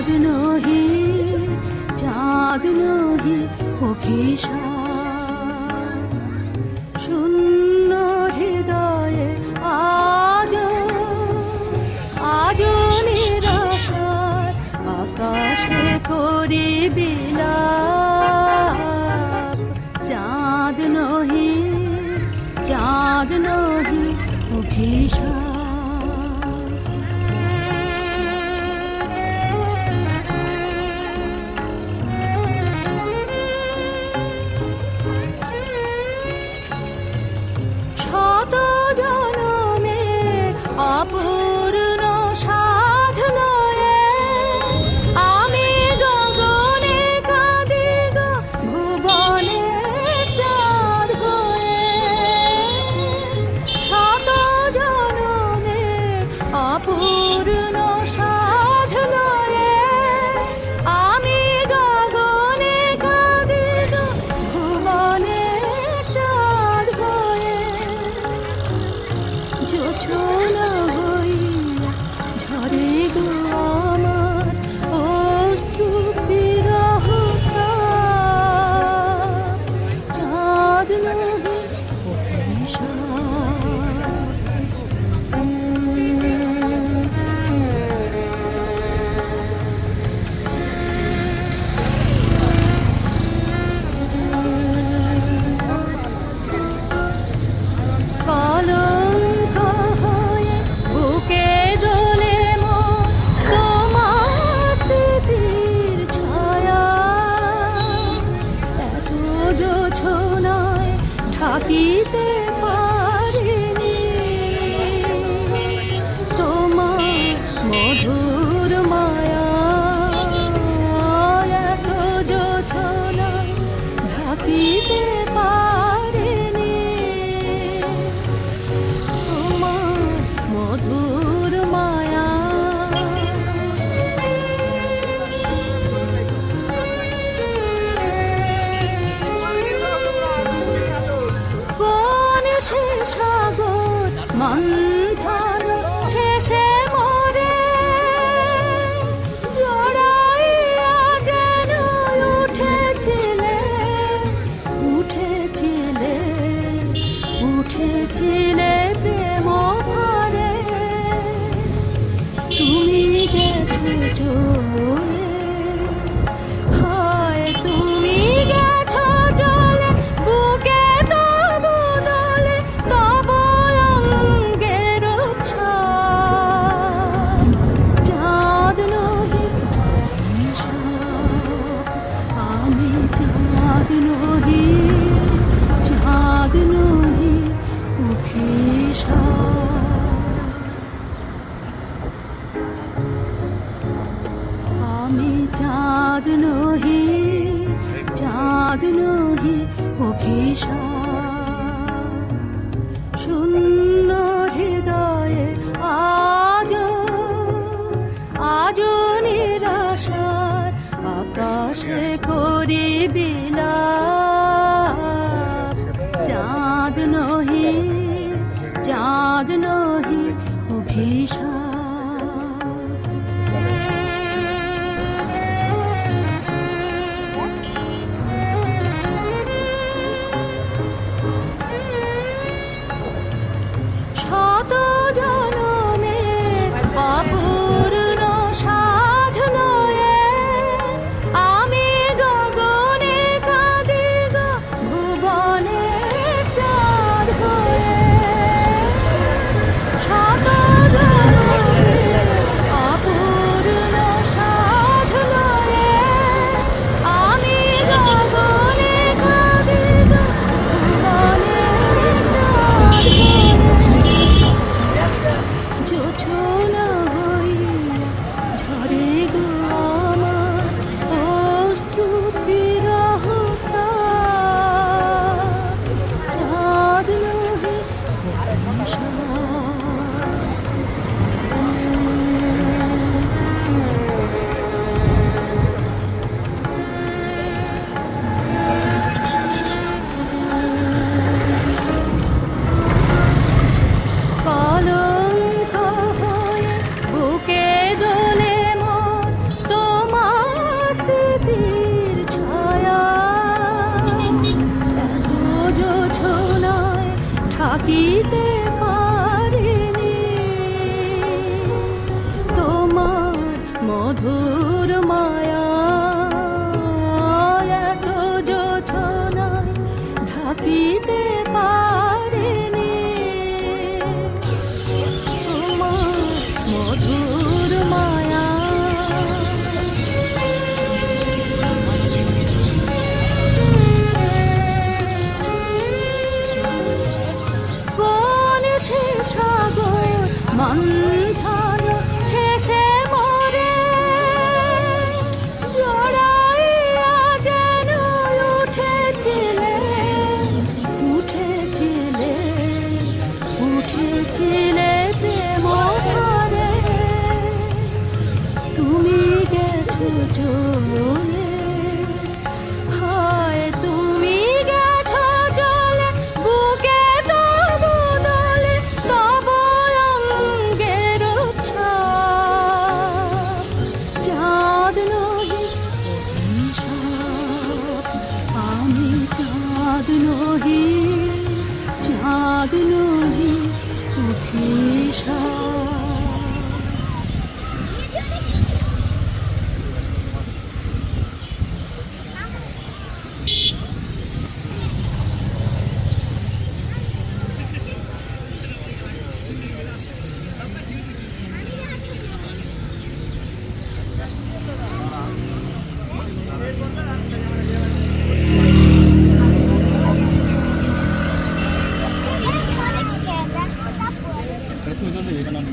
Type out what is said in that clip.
চাঁদ নহি চাঁদ নহি ও Aman চাঁদ নহি চাঁদ নহি উফিসা আমি চাঁদ নহি চাঁদ নহি অভিশা সুন্দর আগ্নহি অভিশাপ থাকিতে বন্ধন শেষে মরে জড়াইয়া যেন উঠেছিলে উঠেছিলে উঠেছিলে প্রেম ঝড়ে তুমি গেছো চলে 这个就是一个那种